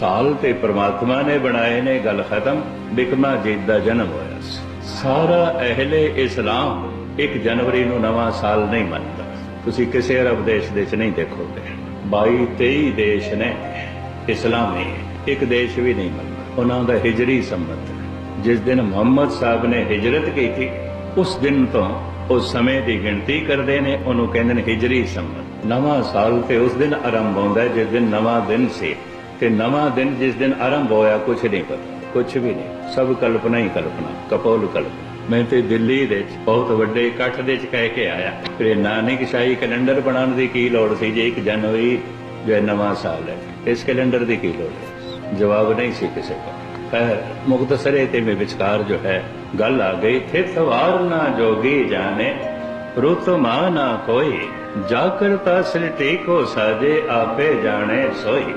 ਸਾਲ ਤੇ ਪ੍ਰਮਾਤਮਾ ਨੇ ਬਣਾਏ ਨੇ ਗੱਲ ਖਤਮ, ਬਿਕਮਾ ਜੀਤ ਦਾ ਜਨਮ ਹੋਇਆ ਸੀ। ਸਾਰਾ ਅਹਿਲੇ ਇਸਲਾਮ 1 ਜਨਵਰੀ ਨੂੰ ਨਵਾਂ ਸਾਲ ਨਹੀਂ ਮੰਨਦਾ। ਤੁਸੀਂ ਕਿਸੇ ਅਰਬ ਦੇਸ਼ ਦੇ ਚ ਨਹੀਂ ਦੇਖੋਗੇ। 22 23 ਦੇਸ਼ ਨੇ ਇਸਲਾਮੀ, ਇੱਕ ਦੇਸ਼ ਵੀ ਨਹੀਂ ਮੰਨਦਾ। ਉਹਨਾਂ ਦਾ ਹਿਜਰੀ ਸੰਮਤ ਜਿਸ ਦਿਨ ਮੁਹੰਮਦ ਸਾਹਿਬ ਨੇ ਹਿਜਰਤ ਕੀਤੀ, ਉਸ ਦਿਨ ਤੋਂ ਉਸ ਸਮੇਂ ਦੀ ਗਿਣਤੀ ਕਰਦੇ ਨੇ, ਉਹਨੂੰ ਕਹਿੰਦੇ ਨੇ ਹਿਜਰੀ ਸੰਮਤ ਨਵਾਂ ਸਾਲ ਤੇ ਉਸ ਦਿਨ ਆਰੰਭ ਹੁੰਦਾ ਜਿਸ ਦਿਨ ਨਵਾਂ ਦਿਨ ਸੀ। ਤੇ ਨਵਾਂ ਦਿਨ ਜਿਸ ਦਿਨ ਆਰੰਭ ਹੋਇਆ ਕੁਝ ਨਹੀਂ ਪਤਾ। ਕੁਝ ਵੀ ਨਹੀਂ। ਸਭ ਕਲਪਨਾ ਹੀ ਕਲਪਨਾ, ਕਪੋਲ ਕਲਪਨਾ। ਮੈਂ ਤੇ ਦਿੱਲੀ ਦੇ ਵਿੱਚ ਬਹੁਤ ਵੱਡੇ ਇਕੱਠ ਦੇ ਵਿੱਚ ਕਹਿ ਕੇ ਆਇਆ। ਫਿਰ ਨਾਨਕ ਸ਼ਾਹੀ ਕੈਲੰਡਰ ਬਣਾਉਣ ਦੀ ਕੀ ਲੋੜ ਸੀ ਜੇ? 1 ਜਨਵਰੀ ਜੋ ਨਵਾਂ ਸਾਲ ਹੈ। ਇਸ ਕੈਲੰਡਰ ਦੀ ਕੀ ਲੋੜ ਹੈ? ਜਵਾਬ ਨਹੀਂ ਸੀ ਕਿਸੇ ਦਾ। ਖੈਰ ਮੁਖਤਸਰੇ ਤੇ ਮੇ ਵਿਚਕਾਰ ਜੋ ਹੈ, ਗੱਲ ਆ ਗਈ। ਥੇ ਸਵਾਰ ਨਾ ਜੋਗੀ ਜਾਣੇ, ਰੁਤ ਮਾ ਨਾ ਕੋਈ। ਜਾ ਕਰਤਾ ਸ੍ਰਿਤੀ ਕੋ ਸਾਜੇ, ਆਪੇ ਜਾਣੇ ਸੋਈ।